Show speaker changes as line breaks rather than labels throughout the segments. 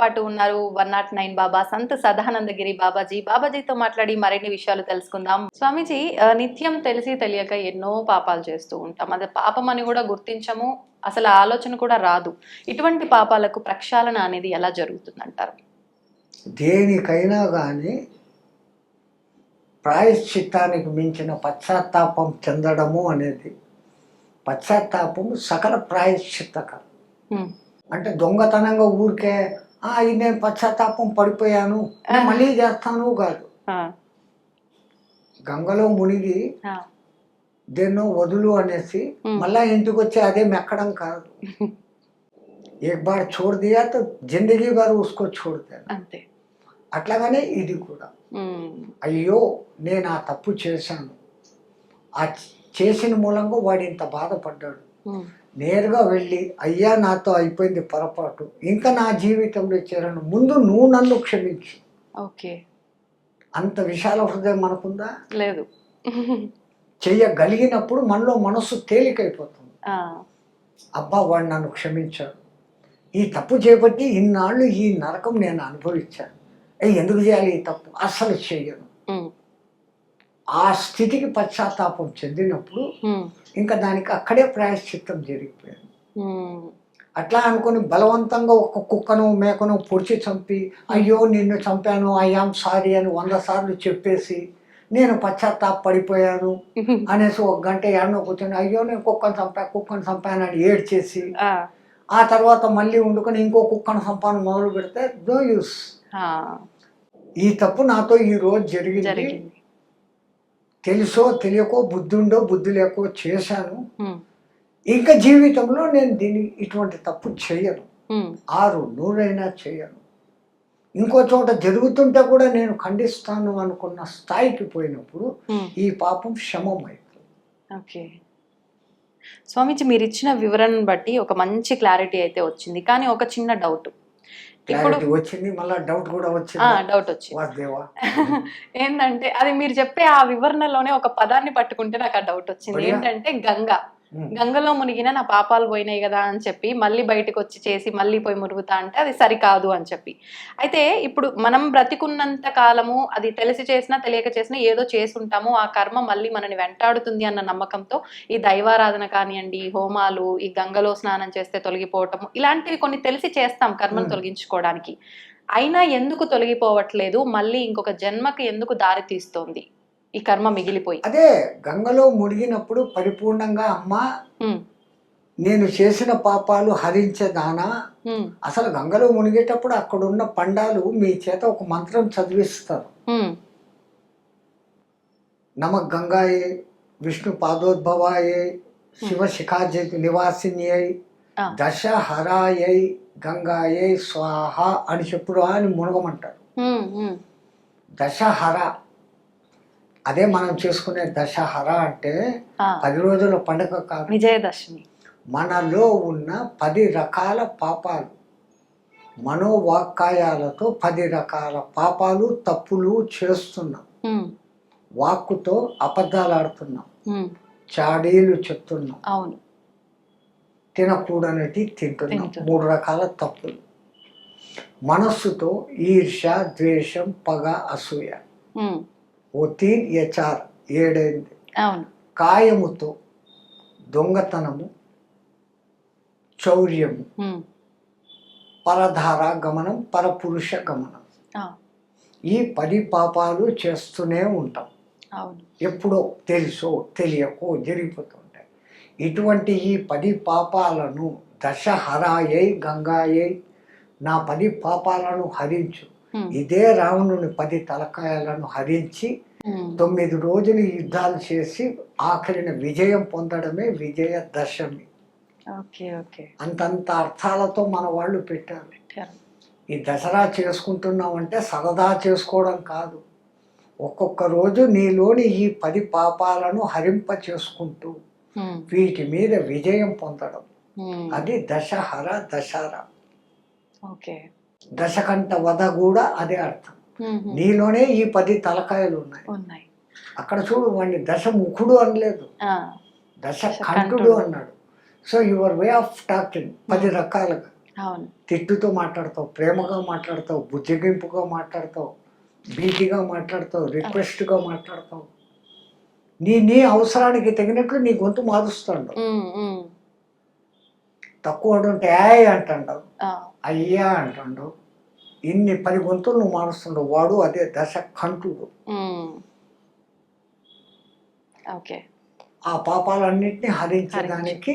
పాటు ఉన్నారు one nought nine Baba Sant Sadanandagiri Babaji. బాబాజీతో మాట్లాడి మరిన్ని విషయాలు తెలుసుకుందాం. స్వామీజీ నిత్యం తెలిసి తెలియక ఎన్నో పాపాలు చేస్తూ ఉంటాం. అది పాపం అని కూడా గుర్తించము అసలు ఆలోచన కూడా రాదు. ఇటువంటి పాపాలకు ప్రక్షాళన అనేది ఎలా జరుగుతుందంటారు?
దేనికైనా కానీ ప్రాయశ్చిత్తానికి మించిన పశ్చాత్తాపం చెందడము అనేది పశ్చాత్తాపము సకల ప్రాయశ్చిత్తకరం
హ్మ్.
అంటే దొంగతనంగా ఊరికే "ఆ, ఇది నేను పశ్చాత్తాపం పడిపోయాను నేను మళ్ళీ చేస్తాను కాదు
ఆ,
గంగలో మునిగి
ఆ,
దేన్నో వదులు అనేసి
Hmm.
మళ్ళా ఇంటికి వచ్చి అదే మెక్కడం కాదు एक बार छोड़ दिया तो जिंदगी भर उसको छोड़ देना
అంతే
అట్లాగనే ఇది కూడా
హ్మ్.
అయ్యో నేను ఆ తప్పు చేశాను ఆ చేసిన మూలంగా వాడు ఇంత బాధపడ్డాడు
హ్మ్.
నేరుగా వెళ్ళి అయ్యా నాతో అయిపోయింది పొరపాటు. ఇంకా నా జీవితంలో చేరను. ముందు నువ్వు నన్ను క్షమించు.
ఓకే.
అంత విశాల హృదయం మనకుందా?
లేదు.
చెయ్యగలిగినప్పుడు మనలో మనస్సు తేలికైపోతుంది. అబ్బా వాడు నన్ను క్షమించాడు. ఈ తప్పు చేపట్టి ఇన్నాళ్ళు ఈ నరకం నేను అనుభవించాను. ఎందుకు చేయాలి ఈ తప్పు? అస్సలు చెయ్యను.
ఉమ్,
ఆ స్థితికి పశ్చాత్తాపం చెందినప్పుడు ఇంకా దానికి అక్కడే ప్రాయశ్చిత్తం జరిగిపోయింది. అట్లా అనుకుని బలవంతంగా ఒక కుక్కను మేకను పొడిచి చంపి అయ్యో నిన్ను చంపాను ఐఆమ్ సారీ అని వంద సార్లు చెప్పేసి నేను పశ్చాత్తాప పడిపోయాను అనేసి ఒక గంట ఎన్నో కూర్చొని అయ్యో నేను కుక్కను చంపా కుక్కను చంపాను అని ఏడ్చేసి
ఆ,
ఆ తర్వాత మళ్ళీ వండుకొని ఇంకో కుక్కను చంపాను మొదలు పెడితే నో యూస్. ఈ తప్పు నాతో ఈ రోజు జరిగింది. తెలుసో తెలియకో బుద్ధి ఉండో బుద్ధి లేకో చేశాను. ఇంకా జీవితంలో నేను దీన్ని ఇటువంటి తప్పు చేయను. ఆరు నూరైనా చేయను. ఇంకో చోట జరుగుతుంటే కూడా నేను ఖండిస్తాను అనుకున్న స్థాయికి పోయినప్పుడు ఈ పాపం శమం అవుతుంది
ఓకే. స్వామీజీ మీరు ఇచ్చిన వివరణను బట్టి ఒక మంచి క్లారిటీ అయితే వచ్చింది. కానీ ఒక చిన్న డౌట్.
క్లారిటీ వచ్చింది మళ్ళీ డౌట్ కూడా వచ్చింది
డౌట్ వచ్చింది ఏంటంటే అది మీరు చెప్పే ఆ వివరణలోనే ఒక పదాన్ని పట్టుకుంటే నాకు ఆ డౌట్ వచ్చింది. ఏంటంటే గంగ. గంగలో మునిగిన నా పాపాలు పోయినాయి కదా అని చెప్పి మళ్ళీ బయటకు వచ్చి చేసి మళ్ళీ పోయి మురుగుతా అంటే అది సరికాదు అని చెప్పి. అయితే ఇప్పుడు మనం బ్రతికున్నంత కాలము అది తెలిసి చేసినా తెలియక చేసినా ఏదో చేసి ఉంటాము ఆ కర్మ మళ్ళీ మనని వెంటాడుతుంది అన్న నమ్మకంతో ఈ దైవారాధన కానివ్వండి హోమాలు ఈ గంగలో స్నానం చేస్తే తొలగిపోవటం ఇలాంటివి కొన్ని తెలిసి చేస్తాం కర్మను. తొలగించుకోవడానికి. అయినా ఎందుకు తొలగిపోవట్లేదు? మళ్ళీ ఇంకొక జన్మకి ఎందుకు దారి తీస్తోంది? ఈ కర్మ మిగిలిపోయి.
అదే గంగలో మునిగినప్పుడు పరిపూర్ణంగా అమ్మ నేను చేసిన పాపాలు హరించేదానా అసలు గంగలో మునిగేటప్పుడు అక్కడ ఉన్న పండాలు మీ చేత ఒక మంత్రం చదివిస్తారు. నమ గంగాయే విష్ణు పాదోద్భవాయే శివ శిఖాజ నివాసిన్యై
ఆ.
దశహరాయై గంగాయే స్వాహ అని చెప్పుడు అని మునగమంటారు. దశహర అదే మనం చేసుకునే దశహర అంటే పది రోజుల పండుగ కాదు.
విజయదశమి.
మనలో ఉన్న పది రకాల పాపాలు మనోవాక్కాయాలతో పది రకాల పాపాలు తప్పులు చేస్తున్నాం. వాక్కుతో అబద్ధాలు ఆడుతున్నాం. చాడీలు చెప్తున్నాం.
అవును.
తినకూడనటి తింటున్నాం. మూడు రకాల తప్పులు. మనస్సుతో ఈర్ష ద్వేషం పగ అసూయ. ఓ తీన్ యచార్ ఏడైంది.
అవును.
కాయముతో దొంగతనము చౌర్యము పరధార గమనం పరపురుష గమనం. ఈ పది పాపాలు చేస్తూనే ఉంటాం. ఎప్పుడో తెలుసో తెలియకో జరిగిపోతుంటాయి. ఇటువంటి ఈ పది పాపాలను దశహరాయై గంగాయై నా పది పాపాలను హరించు. ఇదే రావణుని పది తలకాయలను హరించి తొమ్మిది రోజులు యుద్ధాలు చేసి ఆఖరిన విజయం పొందడమే విజయ దశమి.
Okay okay.
అంతంత అర్థాలతో మన వాళ్ళు పెట్టారు. ఈ దసరా చేసుకుంటున్నామంటే సరదా చేసుకోవడం కాదు. ఒక్కొక్క రోజు నీలోని ఈ పది పాపాలను హరింప చేసుకుంటూ వీటి మీద విజయం పొందడం. అది దశహర దశహర
ఓకే.
దశకంఠ వధ కూడా అదే అర్థం. నీలోనే ఈ పది తలకాయలు ఉన్నాయి.
ఉన్నాయి.
అక్కడ చూడు వాడిని దశముఖుడు అనలేదు.
ఆ,
దశకంఠుడు అన్నాడు. So your way of talking పది రకాలుగా. తిట్టుతో మాట్లాడతావు ప్రేమగా మాట్లాడతావు బుజ్జగింపుగా మాట్లాడతావు బీటిగా మాట్లాడతావు రిక్వెస్ట్గా మాట్లాడతావు. నీ నీ అవసరానికి తగినట్లు నీ గొంతు మారుస్తాడు తక్కువ ఉంటే అంటాడు అయ్యా అంటాడు ఇన్ని పది గొంతులు నువ్వు మారుస్తుండవు వాడు అదే దశ
ఉమ్. ఓకే.
ఆ పాపాలన్నింటినీ హరించడానికి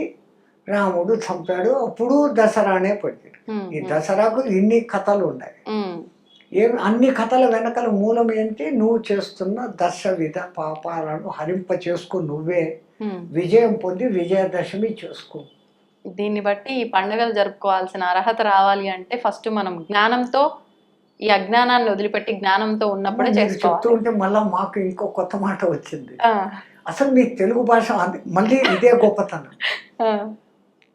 రాముడు చంపాడు అప్పుడు దసరానే పడింది. ఈ దసరాకు ఇన్ని కథలు ఉన్నాయి
ఉమ్,
ఏం అన్ని కథల వెనకల మూలం ఏంటి? నువ్వు చేస్తున్న దశ విధ పాపాలను హరింప చేసుకో నువ్వే. విజయం పొంది విజయదశమి చేసుకో.
దీన్ని బట్టి ఈ పండుగలు జరుపుకోవాల్సిన అర్హత రావాలి అంటే ఫస్ట్ మనం జ్ఞానంతో ఈ అజ్ఞానాన్ని వదిలిపెట్టి జ్ఞానంతో ఉన్నప్పుడే చేసుకోవాలి.
ఉంటే మళ్ళీ మాకు ఇంకో కొత్త మాట వచ్చింది. అసలు మీ తెలుగు భాష మళ్ళీ ఇదే గొప్పతనం.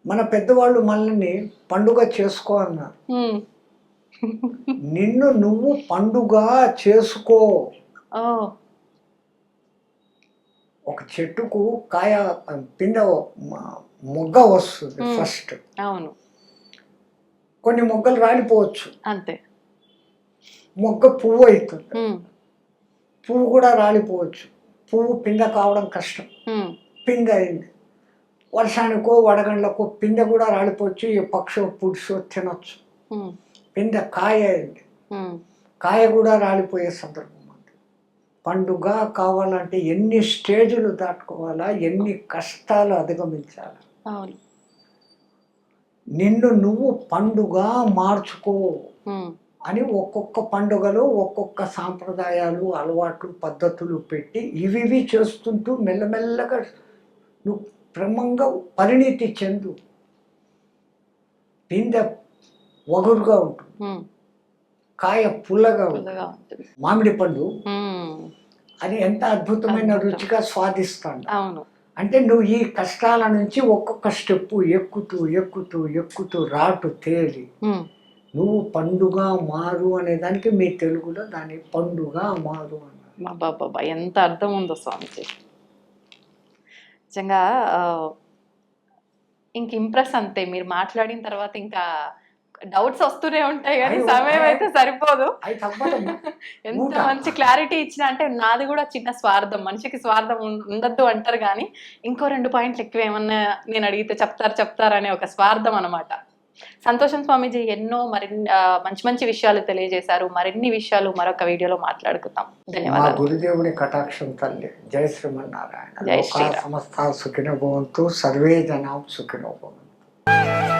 మన పెద్దవాళ్ళు మనల్ని పండుగ చేసుకో అన్నారు. నిన్ను నువ్వు పండుగ చేసుకో. ఒక చెట్టుకు కాయ పిండ మొగ్గ వస్తుంది. ఫస్ట్.
అవును.
కొన్ని మొగ్గలు రాలిపోవచ్చు.
అంతే.
మొగ్గ పువ్వు అవుతుంది. పువ్వు కూడా రాలిపోవచ్చు. పువ్వు పిండ కావడం కష్టం. పిండ అయింది. వర్షానికో వడగండ్లకో పిండ కూడా రాలిపోవచ్చు. ఈ పక్షో పురుషో తినొచ్చు. పిండ కాయ అయింది. కాయ కూడా రాలిపోయే సందర్భం ఉంది. పండుగ కావాలంటే ఎన్ని స్టేజులు దాటుకోవాలా ఎన్ని కష్టాలు అధిగమించాలా?
అవును.
నిన్ను నువ్వు పండుగ మార్చుకో అని ఒక్కొక్క పండుగలో ఒక్కొక్క సాంప్రదాయాలు అలవాట్లు పద్ధతులు పెట్టి ఇవి ఇవి చేస్తుంటూ మెల్లమెల్లగా నువ్వు క్రమంగా పరిణితి చెందు. పిందె వగురుగా ఉంటుంది. కాయ పుల్లగా ఉంటుంది. మామిడి పండు అది ఎంత అద్భుతమైన
అద్భుతం.
రుచిగా స్వాదిస్తాడు.
అవును.
అంటే నువ్వు ఈ కష్టాల నుంచి ఒక్కొక్క స్టెప్పు ఎక్కుతూ ఎక్కుతూ ఎక్కుతూ రాటు తేలి. నువ్వు పండుగ మారు అనే దానికి మీ తెలుగులో దాని పండుగ మారు అన్నారు.
బాబా ఎంత అర్థం ఉందో స్వామిజీ. నిజంగా ఇంక ఇంప్రెస్ అంతే. మీరు మాట్లాడిన తర్వాత ఇంకా డౌట్స్ వస్తూనే ఉంటాయి కానీ సమయం అయితే సరిపోదు. ఎంత. మంచి క్లారిటీ ఇచ్చిన అంటే నాది కూడా చిన్న స్వార్థం. మనిషికి స్వార్థం ఉండద్దు అంటారు కానీ ఇంకో రెండు పాయింట్లు ఎక్కువ ఏమన్నా నేను అడిగితే చెప్తారు చెప్తారు అనే ఒక స్వార్థం అనమాట సంతోషం స్వామీజీ ఎన్నో మరిన్ని మంచి మంచి విషయాలు తెలియజేశారు. మరిన్ని విషయాలు మరొక వీడియోలో మాట్లాడుకుందాం. ధన్యవాదాలు.
గురుదేవుని కటాక్షం తల్లి. జై శ్రీమన్నారాయణ.
జై
లోకా
శ్రీరామ్.
సమస్త సుఖినో భవంతు. సర్వే జనాం సుఖినో భవంతు.